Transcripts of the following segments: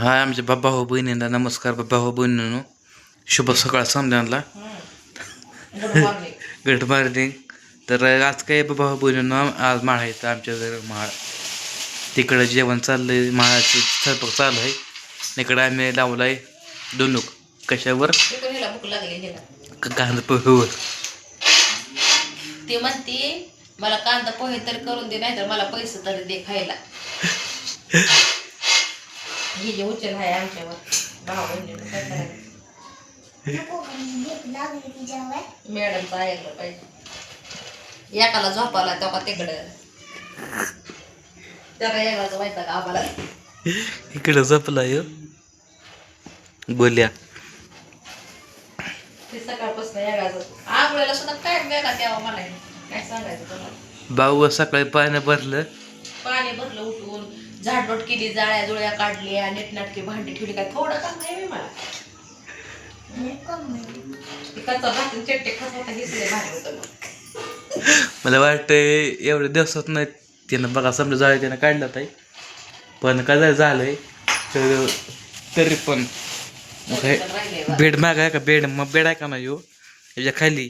हाय आमच्या बाबा हो बहिणींना नमस्कार बाबा हो बहिणींनो शुभ सकाळ समजायला. गुड मॉर्निंग तर आज काय बाबा हो बहिणींनो आज माळ आहे आमच्या घरी माळ. तिकडं जेवण चाललंय माळाचं स्वयंपाक चालू आहे. इकडं आम्ही लावलाय दोनूक. कशावर? तिकडे कांदा पोहेवर ती म्हणते मला कांदा पोहे तर करून दे नाही तर मला पैसे तरी दे खायला. ही जे उचल आहे आमच्यावर. काय करायचं? मॅडमचं ऐकलं पाहिजे एकाला झोपाला तेव्हा तिकडं? त्याला एकाला व्हायचा का आम्हाला? इकडं जपला यो. बोल्या. ते सकाळपासून एकाचं आंघोळीला सुद्धा काय वेगळा तेव्हा मला काय सांगायचं तुम्हाला? भाऊ सकाळी पाण्यात भरलं. पाणी भरलं उठवून झाडलोट केली जाळ्या जुळ्या काढल्या नीटनाटकी भांडी ठेवली काय? थोडं काम नाही बे मला. ती कच्चा भात चट्टे खात होता हिसले भारी होतं मग. मला वाटतंय एवढ्या दिवसात नाही त्यानं बघा समजा जाळे त्यानं काढला ताई. पण काय झालं झालंय तर तरी पण. बेड माग आहे का? बेड मग बेड आहे का नाही हो? याच्या खाली.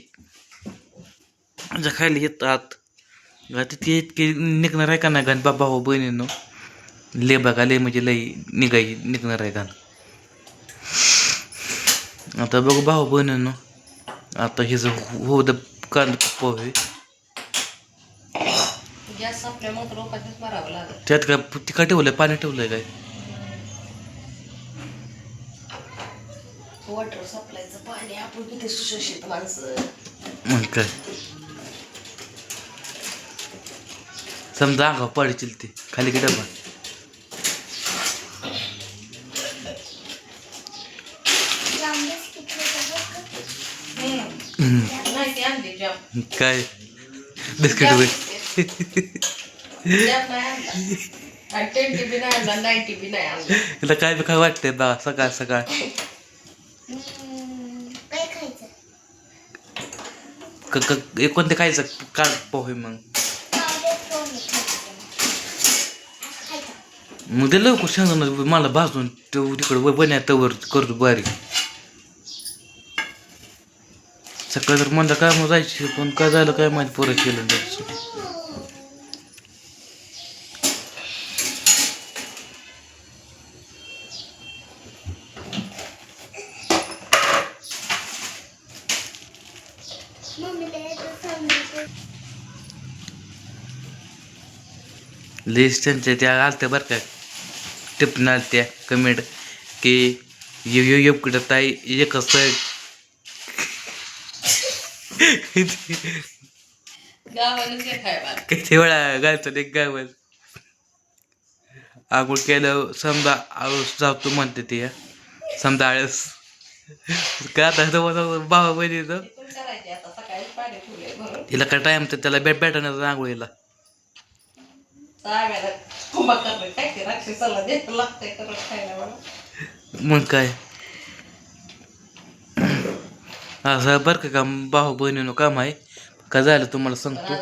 याच्या खाली येतात. तिथे इतकी निघणार आहे का नाही घन बाबा हो बहिणीनो? ले बघा ले म्हणजे लई निघाई निघणार आहे घन आता बघू भाऊ बहिणीनो आता हिचं हो द कांदा पोहे त्यात काय तिका ठेवलंय पाणी ठेवलंय काय? वॉटर सप्लायचं पाणी आपण किती सुशोषित माणसं. मग काय? समजा अंगा पडतील ते खाली की डबा हम्म. नाही ती आणली जॅम काय बिस्किट वगैरे जॅम नाही आणला आणि टेन टी बी नाही आणला नाईन्टी बी नाही आणला तिला काय बी काय वाटतंय बा सकाळ सकाळ क क कोणते खायचं काढ पोहे मग मग ते लवकर शेंगदाणा मला भाजून तो तिकडं बन्या तवर करतो बारीक सकाळ तर म्हणलं काय मग जायची पण काय झालं काय माहिती पोरं केलं लिस्ट त्यांच्या त्या आलत्या बरं का टिपण आलत्या कमेंट की यो यो कुठं ताई एकच तर गावालाच हे खायला किती वेळा घालतो एक गावात. आंघोळ केलं समजा आळस जातो म्हणते ते समजा आळस. का बाबा बहिणीचं तिला काय टाइम तर त्याला भेट भेटण्याचा आंघोळीला. सांगायला कुंभा करणं काय ते राक्षसाला देत लागतंय करत खायला मला मग काय असं बरं का काम भाऊ बहिणीनं काम आहे. का झालं तुम्हाला सांगतो.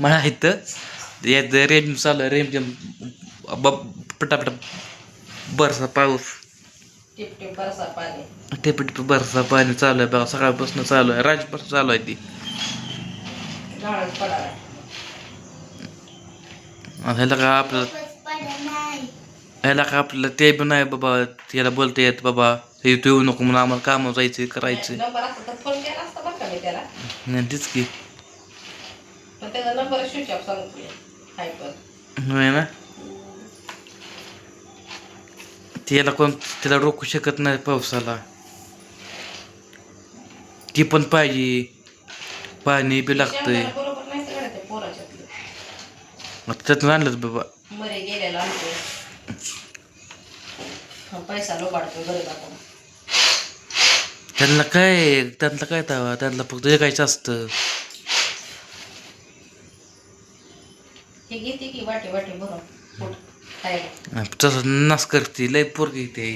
मला इथं यात रेम चालू आहे रेम पटापटा बरसा पाऊस. टिप टिप बरसा पाणी टिप टिप बरसा पाणी चालू आहे बघा सकाळपासून चालू आहे राजपासून चालू आहे ती. ह्याला का आपल्याला ह्याला का आपल्याला ते पण नाही बाबा याला बोलता येत बाबा हे तू येऊ नको म्हणून आम्हाला कामं जायचं करायचं. नंबर असता तर फोन केला असता बरं का मी त्याला. नाही तीच की. पण त्याचा नंबर स्विच ऑफ सांगतोय. हाय पण. होय ना? त्याला कोण त्याला रोखू शकत नाही पावसाला. ती पण पाहिजे. पाणी बी लागतंय. बरोबर नाही पोराच्यातलं. आता त्यातून आणलंच बाबा. मरे आणतोय हा, पैसा लोबाडतोय गरीबाकडून त्यांना काय त्यांना काय तवा त्यांना फक्त जगायचं असतं. हे घेते की वाटे वाटे भरून पोट खायला. तसं नास करते लय पोरगी ते.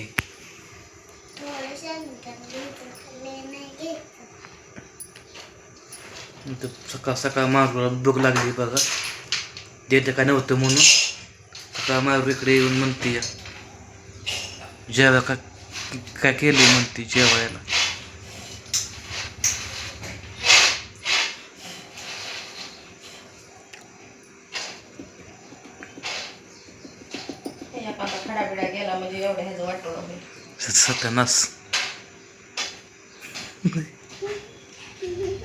इथं सकाळ सकाळ मागला भूक लागली बघा. देते का नव्हतं म्हणून. सकाळ मागू इकडे येऊन म्हणते. जेव्हा का काय केलं म्हणते जेवायला? हे आता खडा बिडा गेला म्हणजे एवढं ह्याचं वाटोळं होईल सत्यानाश मग शाळा शाळा नाही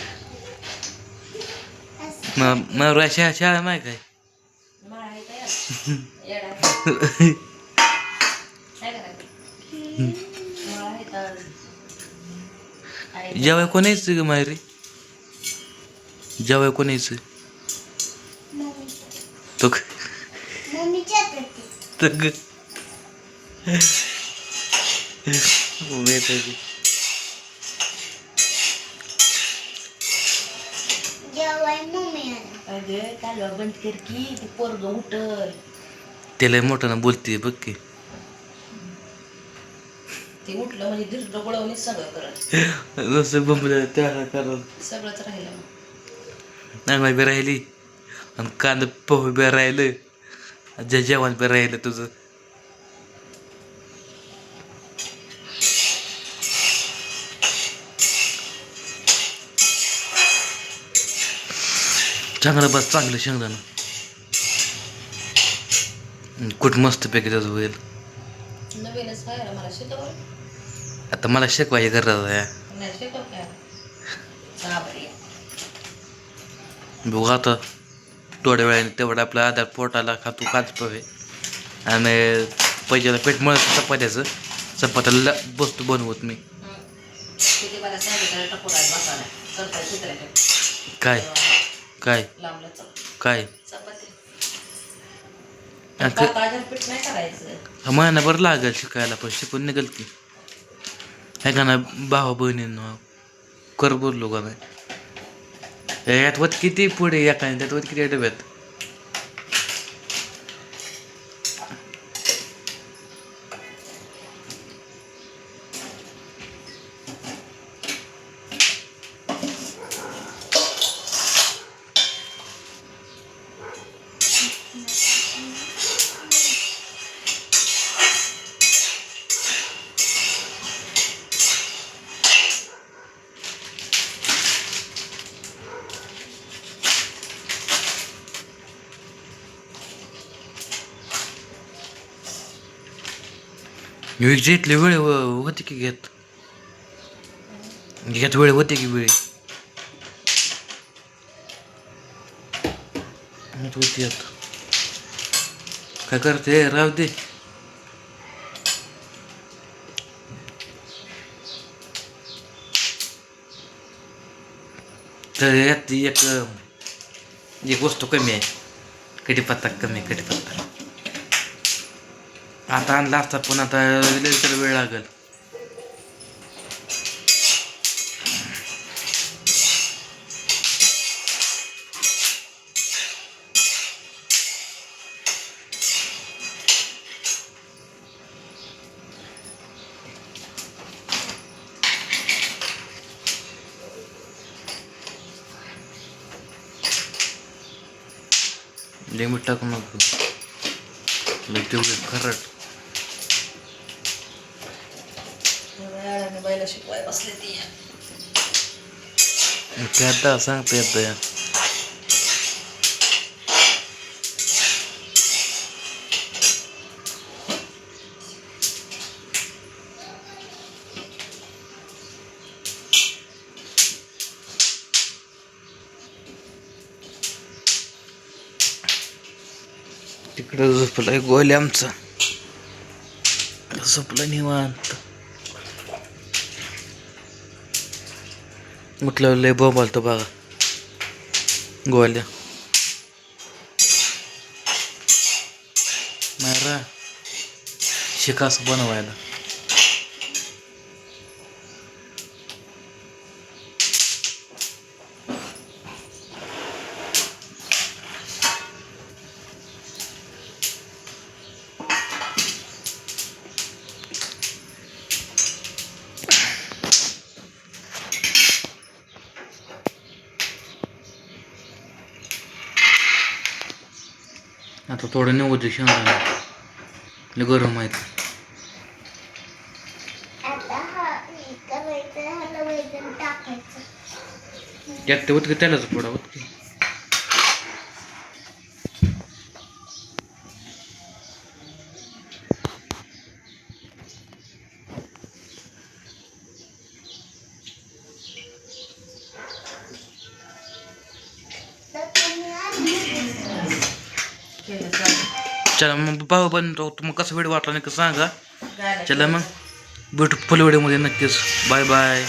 काय माळा आहे तयार येडा आहे. काय करायचं मग मराशा शाळा माय काय? जेवाय कोण यायचं ग माहेरी जेवाय कोण यायचं? तो तग कालवा बंद कर की ते पोरग उठल. त्याला मोठ्यानं बोलते बघ की. ते उठलं म्हणजे दीर्घ गोळवणीच सगळं करत जसं बंबलं त्याला कारण सगळंच राहिलं मग. नांगला बी राहिली. आणि कांदा पोहे बी राहिलं. जे जेवण बी राहिलं तुझं. चांगलं बस चांगलं शेंगदाणं. कुठ मस्त पैकी त्याचं होईल. आता मला शिकवायची गरज आहे. बघू आता थोड्या वेळाने तेवढं आपलं आधार पोटाला खातो काच पवे आणि पैशाला पेट मळत चपात्याचं. चपात्याला बसतो बनवत मी. काय? काय? लांबलं चप काय? चपाती. अख- पाताळाचं पीठ नाही करायचं. महिनाभर लागेल शिकायला पण शिकून निघेल की. आहे का ना भावा बहिणींनो कर बोललो का नाही? यात वत किती पुढे या काय त्यात वत किती डब्यात? एक्झॅक्टली वेळ हो- होते की घेत घेत वेळ होते की वेळ होती आता काय करते राहू दे तर यात एक एक वस्तू कमी आहे कढीपत्ता कमी आहे कढीपत्ता आता आणला असता पण आता लय त्याला वेळ लागेल. लिमिट टाकू नको. लय तेवढे खरट वेळाने बायला शिकवाय बसले ती त्यात सांगता येतं या तिकडं झोपलाय गोल्या आमचा झोपला निवांत म्हटलं लय बोंबालतो बघा. गोवाल्या मारा. शिकास बनवायला. आता थोडं निवडते शेंगदाणे. गरम आहेत. आता हा हे करायचं हलवायचं आणि टाकायचं. एकटे होत की त्यालाच फोडा होत की तर तुम्ही आधी केलं चालेल चला मग पाहू बनतो तुम्हाला कसा व्हिडिओ वाटला नाही का सांगा? चला मग. भेटू फुल व्हिडिओमध्ये नक्कीच. Bye bye